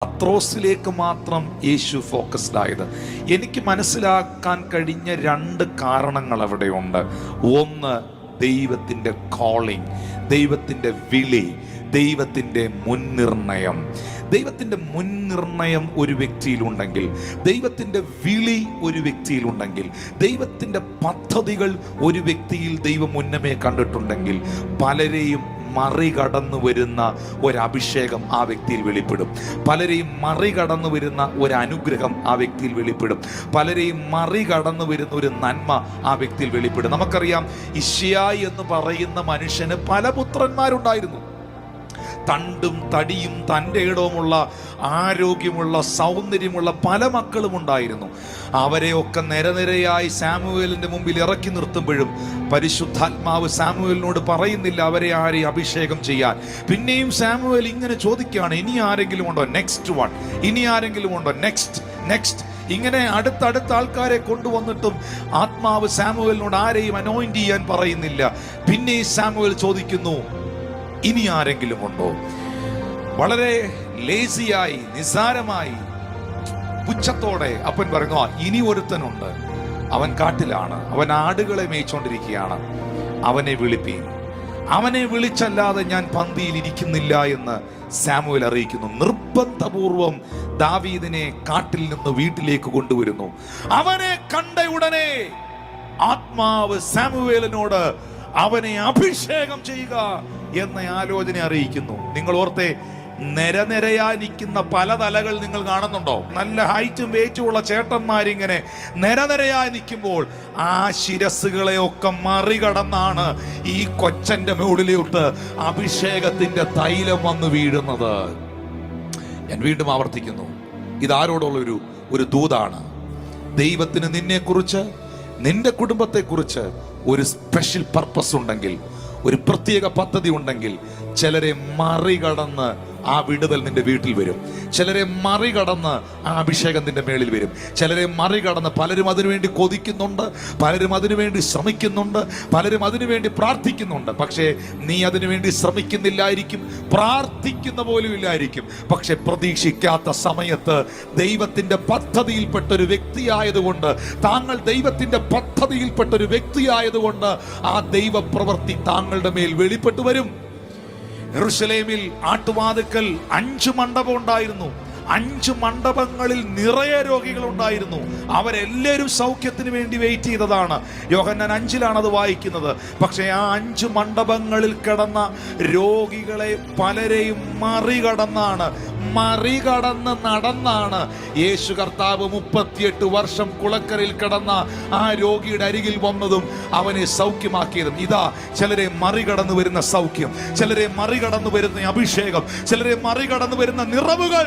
പത്രോസിലേക്ക് മാത്രം യേശു ഫോക്കസ്ഡ് ആയത് എനിക്ക് മനസ്സിലാക്കാൻ കഴിഞ്ഞ രണ്ട് കാരണങ്ങൾ അവിടെയുണ്ട് ഒന്ന് ദൈവത്തിന്റെ കോളിംഗ് ദൈവത്തിന്റെ വിളി ദൈവത്തിന്റെ മുൻനിർണയം. ദൈവത്തിന്റെ മുൻനിർണയം ഒരു വ്യക്തിയിലുണ്ടെങ്കിൽ ദൈവത്തിന്റെ വിളി ഒരു വ്യക്തിയിലുണ്ടെങ്കിൽ ദൈവത്തിന്റെ പദ്ധതികൾ ഒരു വ്യക്തിയിൽ ദൈവം മുന്നമേ കണ്ടിട്ടുണ്ടെങ്കിൽ പലരെയും മറികടന്നു വരുന്ന ഒരഭിഷേകം ആ വ്യക്തിയിൽ വെളിപ്പെടും. പലരെയും മറികടന്നു വരുന്ന ഒരു അനുഗ്രഹം ആ വ്യക്തിയിൽ വെളിപ്പെടും. പലരെയും മറികടന്നു വരുന്ന ഒരു നന്മ ആ വ്യക്തിയിൽ വെളിപ്പെടും. നമുക്കറിയാം ഇഷ്യായി എന്ന് പറയുന്ന മനുഷ്യന് പല പുത്രന്മാരുണ്ടായിരുന്നു. തണ്ടും തടിയും തന്റെ ഇടവുമുള്ള ആരോഗ്യമുള്ള സൗന്ദര്യമുള്ള പല മക്കളും ഉണ്ടായിരുന്നു. അവരെയൊക്കെ നിരനിരയായി സാമുവേലിന്റെ മുമ്പിൽ ഇറക്കി നിർത്തുമ്പോഴും പരിശുദ്ധാത്മാവ് സാമുവേലിനോട് പറയുന്നില്ല അവരെ ആരെയും അഭിഷേകം ചെയ്യാൻ. പിന്നെയും സാമുവേൽ ഇങ്ങനെ ചോദിക്കുകയാണ് ഇനി ആരെങ്കിലും ഉണ്ടോ? നെക്സ്റ്റ് വൺ ഇനി ആരെങ്കിലും ഉണ്ടോ? നെക്സ്റ്റ് നെക്സ്റ്റ് ഇങ്ങനെ അടുത്തടുത്ത ആൾക്കാരെ കൊണ്ടുവന്നിട്ടും ആത്മാവ് സാമുവേലിനോട് ആരെയും അനോയിന്റ് ചെയ്യാൻ പറയുന്നില്ല. പിന്നെ സാമുവേൽ ചോദിക്കുന്നു ഇനി ആരെങ്കിലും ഉണ്ടോ? വളരെ ലേസിയായി നിസാരമായി പുച്ഛത്തോടെ അപ്പൻ പറഞ്ഞു "ആ, ഇനി ഒരുത്തനുണ്ട്. അവൻ കാട്ടിലാണ്. അവൻ ആടുകളെ മേയിച്ചുകൊണ്ടിരിക്കുകയാണ് അവനെ വിളിപ്പി. അവനെ വിളിച്ചല്ലാതെ ഞാൻ പന്തിയിൽ ഇരിക്കുന്നില്ല എന്ന് സാമുവൽ അറിയിക്കുന്നു. നിർബന്ധപൂർവം ദാവീദിനെ കാട്ടിൽ നിന്ന് വീട്ടിലേക്ക് കൊണ്ടുവരുന്നു. അവനെ കണ്ട ഉടനെ ആത്മാവ് സാമുവേലിനോട് അവനെ അഭിഷേകം ചെയ്യുക എന്ന ആലോചന അറിയിക്കുന്നു. നിങ്ങൾ ഓർത്തെ നിരനിരയായി നിൽക്കുന്ന പല തലകൾ നിങ്ങൾ കാണുന്നുണ്ടോ? നല്ല ഹൈറ്റും വെയിറ്റും ഉള്ള ചേട്ടന്മാരിങ്ങനെ നിരനിരയായി നിൽക്കുമ്പോൾ ആ ശിരസുകളെ ഒക്കെ മറികടന്നാണ് ഈ കൊച്ചന്റെ മുകളിലോട്ട് അഭിഷേകത്തിന്റെ തൈലം വന്ന് വീഴുന്നത്. ഞാൻ വീണ്ടും ആവർത്തിക്കുന്നു. ഇതാരോടുള്ള ഒരു ഒരു ദൂതാണ്. ദൈവത്തിന് നിന്നെക്കുറിച്ച് നിന്റെ കുടുംബത്തെക്കുറിച്ച് ഒരു സ്പെഷ്യൽ പർപ്പസ് ഉണ്ടെങ്കിൽ ഒരു പ്രത്യേക പദ്ധതി ഉണ്ടെങ്കിൽ ചിലരെ മറികടന്ന് ആ വിടുതൽ നിന്റെ വീട്ടിൽ വരും. ചിലരെ മറികടന്ന് ആ അഭിഷേകം നിന്റെ മേളിൽ വരും. ചിലരെ മറികടന്ന് പലരും അതിനുവേണ്ടി കൊതിക്കുന്നുണ്ട് പലരും അതിനുവേണ്ടി ശ്രമിക്കുന്നുണ്ട് പലരും അതിനുവേണ്ടി പ്രാർത്ഥിക്കുന്നുണ്ട്. പക്ഷേ നീ അതിനുവേണ്ടി ശ്രമിക്കുന്നില്ലായിരിക്കും പ്രാർത്ഥിക്കുന്ന പോലും ഇല്ലായിരിക്കും. പക്ഷെ പ്രതീക്ഷിക്കാത്ത സമയത്ത് ദൈവത്തിന്റെ പദ്ധതിയിൽപ്പെട്ട ഒരു വ്യക്തിയായതുകൊണ്ട് താങ്കൾ ദൈവത്തിന്റെ പദ്ധതിയിൽപ്പെട്ട ഒരു വ്യക്തിയായതുകൊണ്ട് ആ ദൈവപ്രവൃത്തി താങ്കളുടെ മേൽ വെളിപ്പെട്ടു വരും. യെരൂശലേമിൽ ആട്ടുവാതുക്കൽ അഞ്ച് മണ്ഡപം ഉണ്ടായിരുന്നു. അഞ്ച് മണ്ഡപങ്ങളിൽ നിറയെ രോഗികൾ ഉണ്ടായിരുന്നു. അവരെല്ലാവരും സൗഖ്യത്തിന് വേണ്ടി വെയിറ്റ് ചെയ്തതാണ്. യോഹന്നാൻ അഞ്ചിലാണ് അത് വായിക്കുന്നത്. പക്ഷേ ആ അഞ്ച് മണ്ഡപങ്ങളിൽ കിടന്ന രോഗികളെ പലരെയും മറികടന്നാണ്. മറികടന്ന് നടന്നാണ് യേശു കർത്താവ് മുപ്പത്തിയെട്ട് വർഷം കുളക്കരയിൽ കിടന്ന ആ രോഗിയുടെ അരികിൽ വന്നതും അവനെ സൗഖ്യമാക്കിയതും. ഇതാ ചിലരെ മറികടന്നു വരുന്ന സൗഖ്യം ചിലരെ മറികടന്നു വരുന്ന അഭിഷേകം ചിലരെ മറികടന്നു വരുന്ന നിറവുകൾ.